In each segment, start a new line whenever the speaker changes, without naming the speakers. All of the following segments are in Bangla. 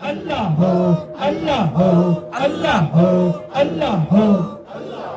আল্লাহ আল্লাহ আল্লাহ আল্লাহ আল্লাহ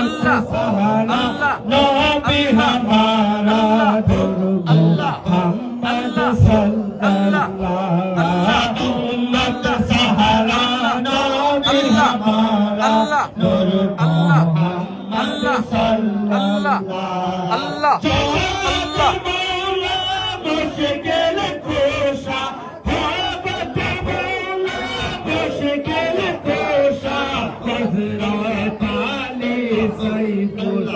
আল্লাহ নবী হামারা দুরুদ আল্লাহ মুহাম্মদ সাল্লাল্লাহু আলাইহি উম্মত সাহারা নবী হামারা দুরুদ আল্লাহ
আল্লাহ আল্লাহ আল্লাহ
আল্লাহ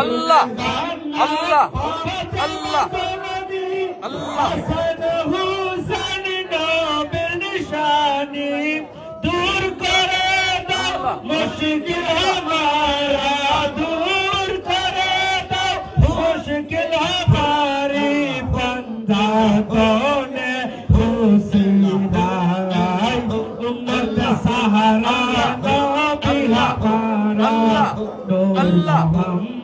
আল্লাহ আল্লাহ আল্লাহ আল্লাহ। দূর করে দাও মুশকিল আমারা দূর করে দাও মুশকিল আমারে বান্দা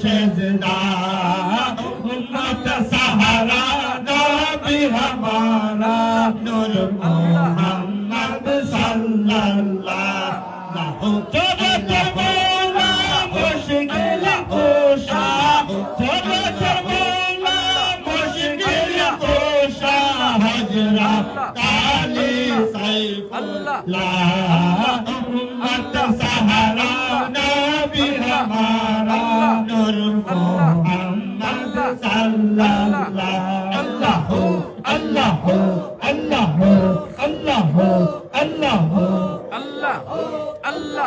সেজদা উম্মত সাহারা নবী হামারা নূর মোহাম্মদ সাল্লাল্লাহু জগত মৌলা মুশকিল কোশা জগত মৌলা মুশকিল কোশা হযরত আলী
সাইফুল্লাহ
উম্মত সাহারা নবী হামারা
আল্লাহ আল্লাহ
আল্লাহ আল্লাহ আল্লাহ আল্লাহু আল্লাহু আল্লাহ আল্লাহ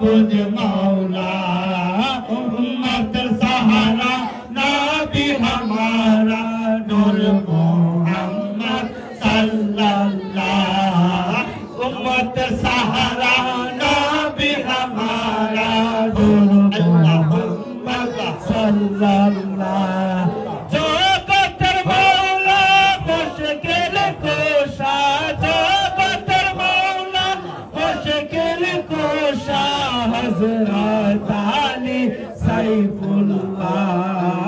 বুঝ মাওলা উম্মত সাহারা, নবী হামারা, নূর মুহাম্মদ সাল্লাল্লাহ। উম্মত সাহারা, নবী হামারা, নূর মুহাম্মদ সাল্লাল্লাহ। হজরত আলী সাইফুল্লাহ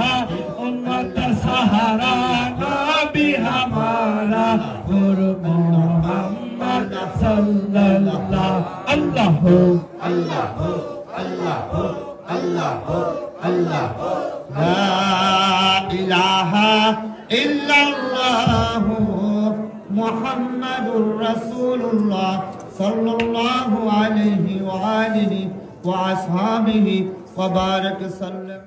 উম্মত সাহারা, নবী হামারা গুরব মোহাম্মদ সাল্লাল্লাহ। আল্লাহ
আল্লাহ আল্লাহ আল্লাহ আল্লাহ। লা ইলাহা ইল্লাল্লাহ মুহাম্মাদুর রাসূলুল্লাহ সাল্লাল্লাহু আলাইহি ওয়া আলিহি وأصحابه وبارك وسلم